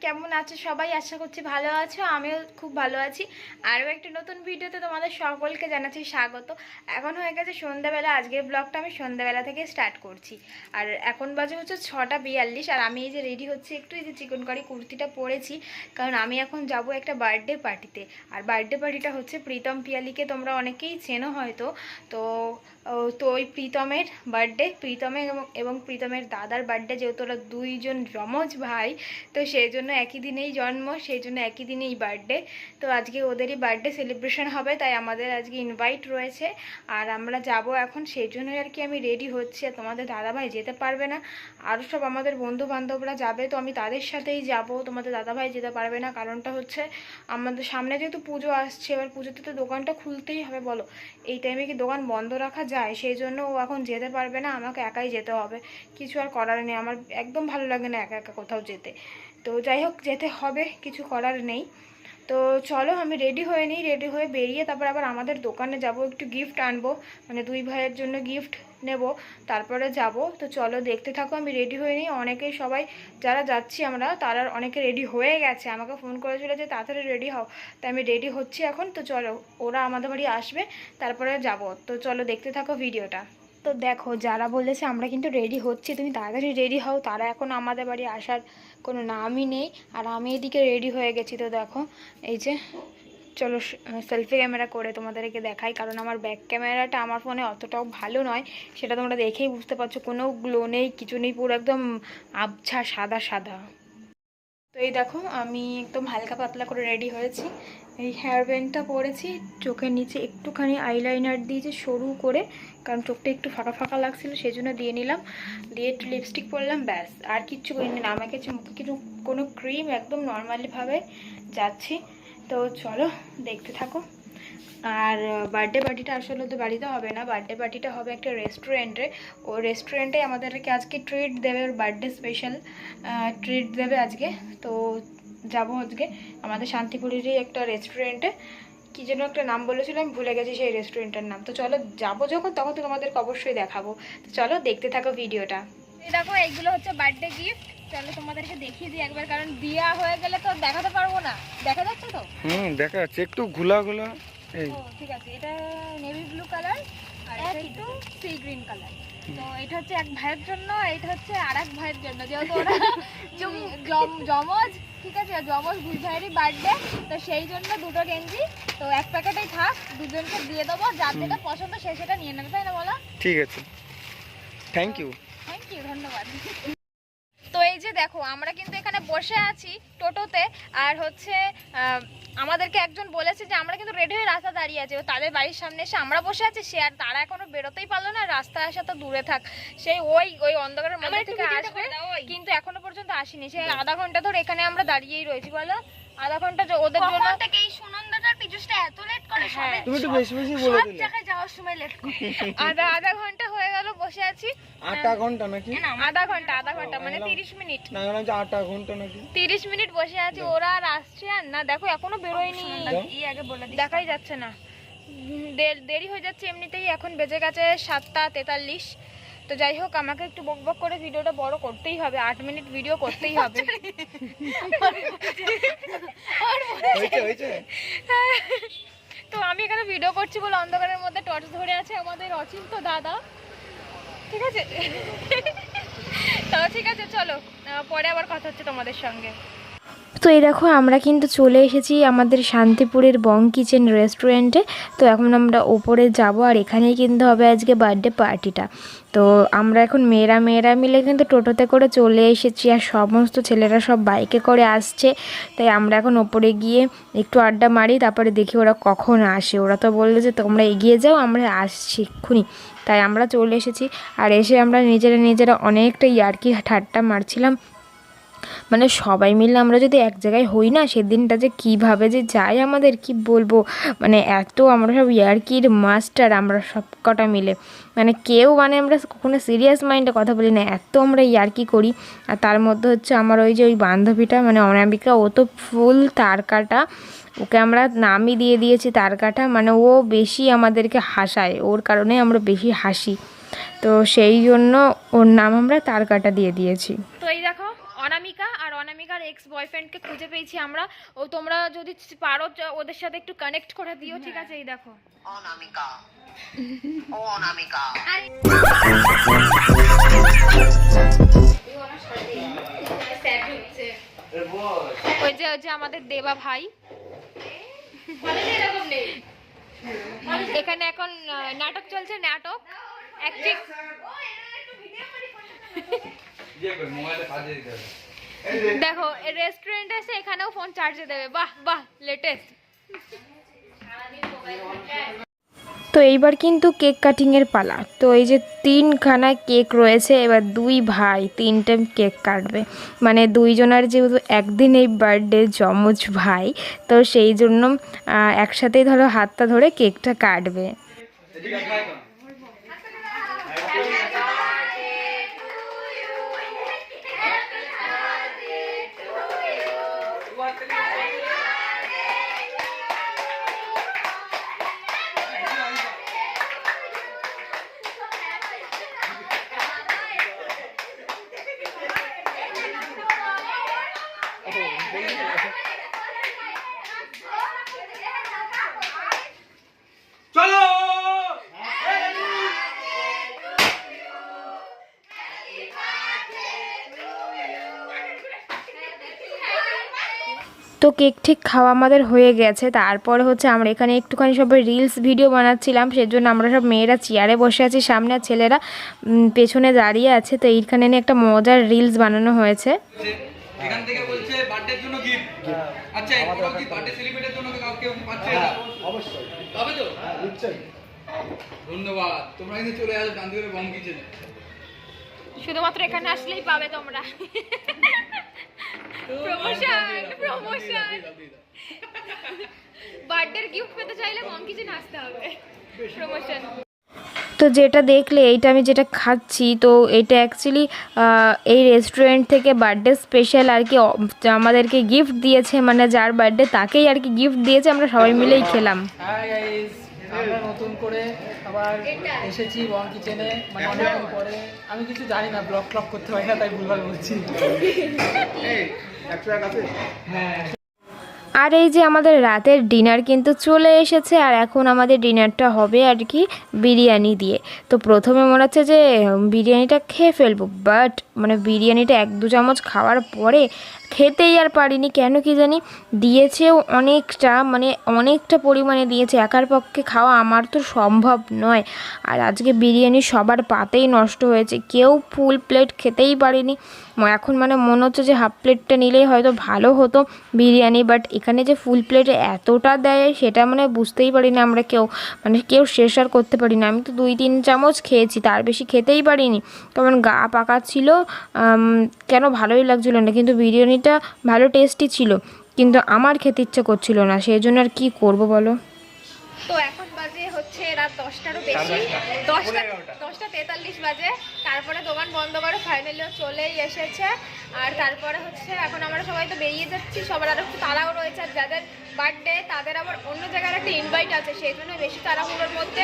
কেমন আছো? সবাই আশা করছি ভালো আছো, আমিও খুব ভালো আছি। আরও একটি নতুন ভিডিওতে তোমাদের সকলকে জানাচ্ছি স্বাগত। এখন হয়ে গেছে সন্ধ্যাবেলা, আজকের ব্লগটা আমি সন্ধ্যাবেলা থেকে স্টার্ট করছি। আর এখন বাজে হচ্ছে ছটা বিয়াল্লিশ, আর আমি এই যে রেডি হচ্ছি একটু এই যে চিকন কারি কুর্তিটা পরেছি, কারণ আমি এখন যাব একটা বার্থডে পার্টিতে আর বার্থডে পার্টিটা হচ্ছে প্রীতম পিয়ালিকে তোমরা অনেকেই চেনো হয়তো। তো তো ওই প্রীতমের বার্থডে প্রীতমের এবং- প্রীতমের দাদার বার্থডে যেহেতু ওরা দুইজন যমজ ভাই, তো সেই জন্য একই দিনেই জন্ম, সেই জন্য একই দিনেই বার্থডে তো আজকে ওদেরই বার্থডে সেলিব্রেশন হবে, তাই আমাদের আজকে ইনভাইট রয়েছে। আর আমরা যাব এখন, সেই জন্যই আর কি আমি রেডি হচ্ছি। আর তোমাদের দাদাভাই যেতে পারবে না। আরও সব আমাদের বন্ধু বান্ধবরা যাবে, তো আমি তাদের সাথেই যাব। তোমাদের দাদাভাই যেতে পারবে না, কারণটা হচ্ছে আমাদের সামনে যেহেতু পুজো আসছে, এবার পুজোতে তো দোকানটা খুলতেই হবে, বলো। এই টাইমে কি দোকান বন্ধ রাখা যায়? সেই জন্য ও এখন যেতে পারবে না, আমাকে একাই যেতে হবে। কিছু আর করার নেই, আমার একদম ভালো লাগে না একা একা কোথাও যেতে। তো যাই হোক, যেতে হবে, কিছু করার নেই। তো চলো, আমি রেডি হয়ে নিই রেডি হয়ে বেরিয়ে তারপর আবার আমাদের দোকানে যাব, একটু গিফট আনব মানে দুই ভাইয়ের জন্য গিফট নেব, তারপরে যাব। তো চলো, দেখতে থাকো, আমি রেডি হয়ে নিই। অনেকেই সবাই, যারা যাচ্ছি আমরা, তারা অনেকে রেডি হয়ে গেছে। আমাকে ফোন করেছিল যে, তাড়াতাড়ি রেডি হও। তাই আমি রেডি হচ্ছি এখন। তো চলো, ওরা আমাদের বাড়ি আসবে, তারপরে যাব। তো চলো, দেখতে থাকো ভিডিওটা তো দেখো, যারা বলেছে আমরা কিন্তু রেডি হচ্ছি, তুমি তাড়াতাড়ি রেডি হও, তারা এখন আমাদের বাড়ি আসার কোনো নামই নেই। আর আমি এদিকে রেডি হয়ে গেছি তো দেখো, এই যে, চলো সেলফি ক্যামেরা করে তোমাদেরকে দেখাই, কারণ আমার ব্যাক ক্যামেরাটা আমার ফোনে অতটাও ভালো নয়, সেটা তোমরা দেখেই বুঝতে পারছ, কোনো গ্লো নেই, কিছু নেই, পুরো একদম আবছা সাদা সাদা। তো এই দেখো, আমি একদম হালকা পাতলা করে রেডি হয়েছি। এই হেয়ার ব্যান্ডটা পরেছি, চোখের নিচে একটুখানি আইলাইনার দিয়েছি সরু করে, কারণ চোখটা একটু ফাঁকা ফাঁকা লাগছিল সেই জন্য দিয়ে নিলাম। দিয়ে একটু লিপস্টিক পরলাম, ব্যাস, আর কিচ্ছু করিনি। না, আমাকে মুখে কিছু, কোনো ক্রিম একদম নর্মালিভাবে যাচ্ছি। তো চলো, দেখতে থাকো। আর বার্থডে পার্টিটা আসলে তো বাড়িতে হবে না। বার্থডে পার্টিটা হবে একটা রেস্টুরেন্টে ও রেস্টুরেন্টে আমাদেরকে আজকে ট্রিট দেবে ওর বার্থডে স্পেশাল ট্রিট দেবে আজকে। তো যাব আজকে। আমাদের শান্তিপুরেরই একটা রেস্টুরেন্টে কি যেন একটা নাম বলেছিল আমি ভুলে গেছি সেই রেস্টুরেন্টের নাম। তো চলো যাব যখন তখন তো তোমাদেরকে অবশ্যই দেখাবো। তো চলো দেখতে থাকো ভিডিওটা। এই দেখো এইগুলো হচ্ছে বার্থডে গিফট চলো তোমাদেরকে দেখিয়ে দিই একবার কারণ বিয়া হয়ে গেলে তো দেখাতে পারব না। দেখা যাচ্ছে তো? হুম দেখা যাচ্ছে। একটু ঘোলা ঘোলা এই। ঠিক আছে এটা নেভি ব্লু কালার আর এটা একটু সি গ্রিন কালার তো এটা হচ্ছে এক ভাইয়ের জন্য এটা হচ্ছে আর এক ভাইয়ের জন্য যেহেতু ওরা জমজ ঠিক আছে জমজ দুই ভাইয়েরই বার্থডে তো সেই জন্য দুটো গেঞ্জি তো এক প্যাকেটেই থাক দুজনকে দিয়ে দেবো যার যেটা পছন্দ সে সেটা নিয়ে নেবে তাই না বলো? ঠিক আছে। থ্যাংক ইউ থ্যাংক ইউ ধন্যবাদ। তো এই যে দেখো আমরা কিন্তু এখানে বসে আছি টোটোতে আর হচ্ছে আমাদেরকে একজন বলেছে যে আমরা কিন্তু রেডি হয়ে রাস্তা দাঁড়িয়ে আছি ও তাদের বাড়ির সামনে এসে আমরা বসে আছি সে আর তারা এখনও বেরোতেই পারল না রাস্তা আসা তো দূরে থাক। সেই ওই ওই অন্ধকারের মধ্যে থেকে আসবে কিন্তু এখনও পর্যন্ত আসেনি সে আধা ঘণ্টা ধরে এখানে আমরা দাঁড়িয়েই রয়েছি বলো। আধা ঘণ্টা ওদের জন্য থেকে এই সুনন্দাটার পিজুসটা এত লেট করে? হ্যাঁ। সবে তুমি একটু বেশি বেশি বলে সব দিলে। জায়গায় যাওয়ার সময় লেট করে। আধা আধা ঘণ্টা হয়ে গেল বসে আছি। আটা ঘণ্টা নাকি? আধা ঘণ্টা আধা ঘণ্টা মানে তিরিশ মিনিট। না আটা ঘণ্টা নাকি? তিরিশ মিনিট বসে আছি ওরা আর আসছে আর না দেখো এখনও বেরোয়নি। এই আগে বলে দিই দেখাই যাচ্ছে না। দেরি হয়ে যাচ্ছে এমনিতেই এখন বেজে গেছে সাতটা তেতাল্লিশ। তো যাই হোক আমাকে একটু বক বক করে ভিডিওটা বড় করতেই হবে আট মিনিট ভিডিও করতেই হবে। তো আমি এখানে ভিডিও করছি বলে অন্ধকারের মধ্যে টর্চ ধরে আছে আমাদের অচিন্ত দাদা। ঠিক আছে? তো ঠিক আছে চলো পরে আবার কথা হচ্ছে তোমাদের সঙ্গে। তো এই দেখো, আমরা কিন্তু চলে এসেছি আমাদের শান্তিপুরের বং কিচেন রেস্টুরেন্টে। তো এখন আমরা ওপরে যাব আর এখানেই কিন্তু হবে আজকে বার্থডে পার্টিটা। তো আমরা এখন মেয়েরা মেয়েরা মিলে কিন্তু টোটোতে করে চলে এসেছি আর সমস্ত ছেলেরা সব বাইকে করে আসছে। তাই আমরা এখন ওপরে গিয়ে একটু আড্ডা মারি, তারপরে দেখি ওরা কখন আসে। ওরা তো বলল যে, তোমরা এগিয়ে যাও, আমরা আসছি এক্ষুনি। তাই আমরা চলে এসেছি। আর এসে আমরা নিজেরা নিজেরা অনেকটা ইয়ার্কি ঠাট্টা মারছিলাম। মানে সবাই মিলে আমরা যদি এক জায়গায় হই না, সেদিনটা যে কীভাবে যে যায় আমাদের কি বলব? মানে এত আমরা সব ইয়ার্কির মাস্টার, আমরা সব কটা মিলে। মানে কেউ মানে আমরা কখনো সিরিয়াস মাইন্ডে কথা বলি না, এত আমরা ইয়ার্কি করি? আর তার মধ্যে হচ্ছে আমার ওই যে ওই বান্ধবীটা মানে অনামিকা, ও তো ফুল তার কাটা। ওকে আমরা নামই দিয়ে দিয়েছি তার কাটা মানে ও বেশি আমাদেরকে হাসায়, ওর কারণে আমরা বেশি হাসি। তো সেই জন্য ওর নাম আমরা তার কাটা দিয়ে দিয়েছি। তো এই দেখো অনামিকা আর অনামিকার এক্স বয়ফ্রেন্ডকে খুঁজে পেয়েছি আমরা। ও তোমরা যদি পারো ওদের সাথে একটু কানেক্ট করে দিও ঠিক আছে? এই দেখো। অনামিকা। অনামিকা। ওই যে ওই যে আমাদের দেবা ভাই। এখানে এখন নাটক চলছে নাটক। অ্যাক্টিং দেখো রেস্টুরেন্ট এসে এখানেও ফোন চার্জে দেবে। বাহ বাহ লেটেস্ট তো এইবার কিন্তু কেক কাটিংয়ের পালা। তো এই যে তিনখানা কেক রয়েছে এবার দুই ভাই তিনটে কেক কাটবে। মানে দুইজনের যেহেতু একদিন এই বার্থডে যমজ ভাই তো সেই জন্য একসাথেই ধরো হাতটা ধরে কেকটা কাটবে। তো কেক ঠিক খাওয়া আমাদের হয়ে গেছে। তারপরে হচ্ছে আমরা এখানে একটুখানি সবাই রিলস ভিডিও বানাচ্ছিলাম সেজন্য আমরা সব মেয়েরা চেয়ারে বসে আছি সামনে ছেলেরা পেছনে দাঁড়িয়ে আছে। তো এইখানে নিয়ে একটা মজার রিলস বানানো হয়েছে। এখান থেকে বলছে বার্থডের জন্য গিফট আচ্ছা এরপর কি বার্থডে সেলিব্রেটের জন্য কাউকে পাচ্ছে এটা অবশ্যই। তবে তো? নিশ্চয়ই। ধন্যবাদ। তোমরা কিন্তু চলে আসো গান্ধীপুরে বম শুধুমাত্র এখানে আসলেই পাবে তোমরা। প্রমোশন প্রমোশন বার্থডের গিফট পেতে চাইলে মন আসতে হবে। প্রমোশন তো যেটা দেখলে এইটা আমি যেটা খাচ্ছি তো এটা অ্যাকচুয়ালি এই রেস্টুরেন্ট থেকে বার্থডে স্পেশাল আর কি আমাদেরকে গিফট দিয়েছে মানে যার বার্থডে তাকেই আর কি গিফট দিয়েছে আমরা সবাই মিলেই খেলাম। আমরা নতুন করে আবার এসেছি বং কিচেনে মানে অনেকদিন পরে। আমি কিছু জানি না ব্লগ ট্লগ করতে পারি না তাই ভুলভাল বলছি। হ্যাঁ আর এই যে আমাদের রাতের ডিনার কিন্তু চলে এসেছে, আর এখন আমাদের ডিনারটা হবে আর কি বিরিয়ানি দিয়ে। তো প্রথমে মনে হচ্ছে যে বিরিয়ানিটা খেয়ে ফেলব বাট মানে বিরিয়ানিটা এক দু চামচ খাওয়ার পরে খেতেই আর পারিনি। কেন কি জানি? দিয়েছেও অনেকটা মানে অনেকটা পরিমাণে দিয়েছে। একার পক্ষে খাওয়া আমার তো সম্ভব নয়। আর আজকে বিরিয়ানি সবার পাতেই নষ্ট হয়েছে। কেউ ফুল প্লেট খেতেই পারেনি। এখন মানে মনে হচ্ছে যে হাফ প্লেটটা নিলেই হয়তো ভালো হতো বিরিয়ানি বাট এখানে যে ফুল প্লেটে এতটা দেয়, সেটা মানে বুঝতেই পারি না আমরা কেউ। মানে কেউ শেষ আর করতে পারি না আমি তো দুই, তিন চামচ খেয়েছি, তার বেশি খেতেই পারিনি। কারণ গা পাকা ছিল কেন ভালোই লাগছিল না। কিন্তু বিরিয়ানিটা ভালো টেস্টি ছিল, কিন্তু আমার খেতে ইচ্ছে করছিল না সেই জন্য আর কি করব বলো? তো এখন বাজে হচ্ছে রাত দশটারও বেশি। দশটা দশটা তেতাল্লিশ বাজে। তারপরে দোকান বন্ধ করে ফাইনালিও চলেই এসেছে। আর তারপরে হচ্ছে এখন আমরা সবাই তো বেরিয়ে যাচ্ছি, সবার আরও একটু তাড়াও রয়েছে। আর যাদের বার্থডে তাদের আবার অন্য জায়গার একটা ইনভাইট আছে, সেই জন্য বেশি তাড়াহুড়োর মধ্যে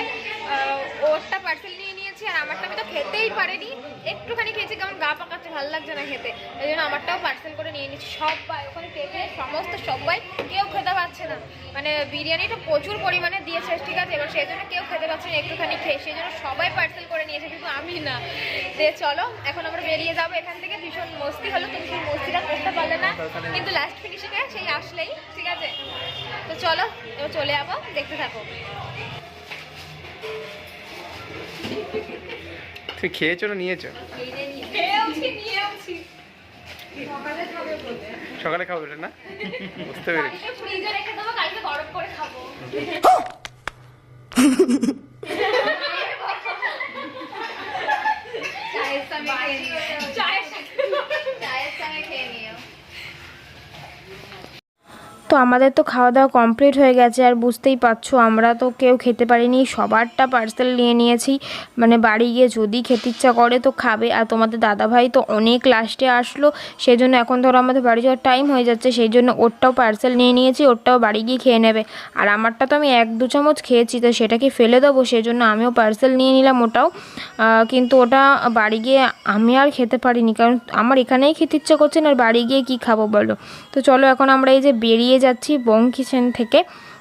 ওরটা পার্সেল নিয়ে নিয়েছি আর আমারটা আমি তো খেতেই পারিনি। একটুখানি খেয়েছি, কেমন গা পাকাচ্ছে, ভালো লাগছে না খেতে। এই জন্য আমারটাও পার্সেল করে নিয়ে নিচ্ছি। সবাই ওখানে টেবিলে সমস্ত সবাই কেউ খেতে পারছে না। মানে বিরিয়ানিটা প্রচুর পরিমাণে দিয়েছে, ঠিক আছে? এবার সেই জন্য কেউ খেতে পারছে না, একটুখানি খেয়ে। সেই জন্য সবাই পার্সেল করে নিয়েছে, কিন্তু আমি না। যে চলো, এখন আমরা বেরিয়ে যাব। এখান থেকে ভীষণ মস্তি হলো, তুমি সেই মস্তিটা করতে পারলে না। কিন্তু লাস্ট ফিনিশিংয়ে সেই আসলেই, ঠিক আছে? তো চলো, এবার চলে যাব, দেখতে থাকো। তুই খেয়েছো না নিয়েছো? সকালে খাব এটা না? বুঝতে পেরেছি। কালকে ফ্রিজে রেখে দেবো কালকে গরম করে খাব চায়ের সঙ্গে খেয়ে নিও চায়ের সাথে চায়ের সঙ্গে খেয়ে নিও তো আমাদের তো খাওয়া দাওয়া কমপ্লিট হয়ে গেছে আর বুঝতেই পারছ, আমরা তো কেউ খেতে পারিনি। সবারটা পার্সেল নিয়ে নিয়েছি। মানে বাড়ি গিয়ে যদি খেতে ইচ্ছা করে তো খাবে। আর তোমাদের দাদাভাই তো অনেক লাস্টে আসলো। সেই জন্য এখন ধরো আমাদের বাড়ি যাওয়ার টাইম হয়ে যাচ্ছে। সেই জন্য ওরটাও পার্সেল নিয়ে নিয়েছি, ওরটাও বাড়ি গিয়ে খেয়ে নেবে। আর আমারটা তো আমি এক দু চামচ খেয়েছি, তো সেটাকে ফেলে দেবো। সেই জন্য আমিও পার্সেল নিয়ে নিলাম ওটাও। কিন্তু ওটা বাড়ি গিয়ে আমি আর খেতে পারিনি। কারণ আমার এখানেই খেতে ইচ্ছা করছে না, আর বাড়ি গিয়ে কী খাব বলো? তো চলো এখন আমরা এই যে বেরিয়ে যাচ্ছি বং কিচেন থেকে।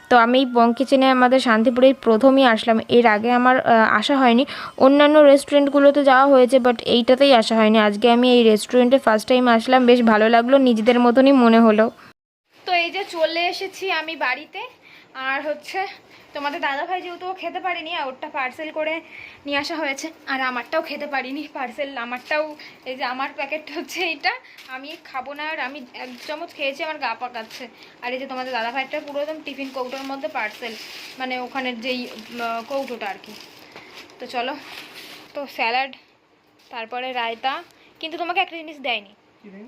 তো আমি বং কিচেনে আমাদের শান্তিপুরেই প্রথমই আসলাম। এর আগে আমার আসা হয়নি। অন্যান্য রেস্টুরেন্টগুলোতে যাওয়া হয়েছে বাট এইটাতেই আসা হয়নি। আজকে আমি এই রেস্টুরেন্টে ফার্স্ট টাইম আসলাম। বেশ ভালো লাগল, নিজেদের মতনই মনে হলো। তো এই যে চলে এসেছি আমি বাড়িতে, আর হচ্ছে তোমাদের দাদাভাই যেহেতু ও খেতে পারিনি আর ওরটা পার্সেল করে নিয়ে আসা হয়েছে। আর আমারটাও খেতে পারিনি পার্সেল আমারটাও এই যে আমার প্যাকেটটা হচ্ছে এইটা। আমি খাব না আর আমি এক চামচ খেয়েছি আমার গা পাকাচ্ছে। আর এই যে তোমাদের দাদাভাইটা পুরো একদম টিফিন কৌটোর মধ্যে পার্সেল মানে ওখানের যেই কৌটোটা আর কি। তো চলো তো স্যালাড তারপরে রায়তা কিন্তু তোমাকে একটা জিনিস দেয়নি।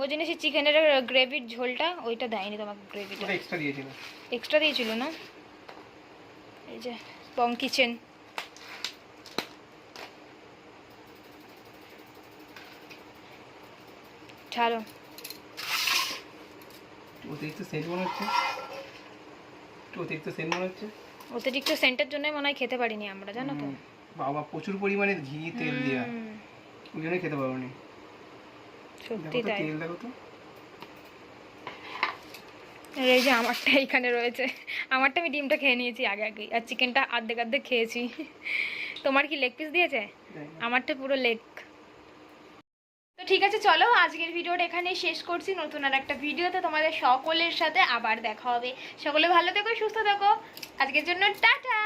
ওই জিনিসের চিকেনের গ্রেভির ঝোলটা ওইটা দেয়নি তোমাকে গ্রেভিটা ওটা এক্সট্রা দিয়েছিল। এক্সট্রা দিয়েছিল না? এই যে বং কিচেন ছাড়ো। অতিরিক্ত সেন্ট মনে হচ্ছে। অতিরিক্ত সেন্ট মনে হচ্ছে। অতিরিক্ত সেন্টের জন্য মনে হয় খেতে পারিনি আমরা জানো তো। বাবা প্রচুর পরিমাণে ঘি তেল দেওয়া ওই জন্যই খেতে পারো নি সত্যি তাই। তেল দেখো তো। এই যে আমারটা এখানে রয়েছে। আমারটা আমি ডিমটা খেয়ে নিয়েছি আগে আগে আর চিকেনটা আর্ধেক আর্ধেক খেয়েছি। তোমার কি লেগ পিস দিয়েছে? আমারটা পুরো লেগ তো ঠিক আছে, চলো আজকের ভিডিওটা এখানে শেষ করছি। নতুন আর একটা ভিডিওতে তোমাদের সকলের সাথে আবার দেখা হবে। সকলে ভালো থেকো, সুস্থ থেকো। আজকের জন্য টাটা!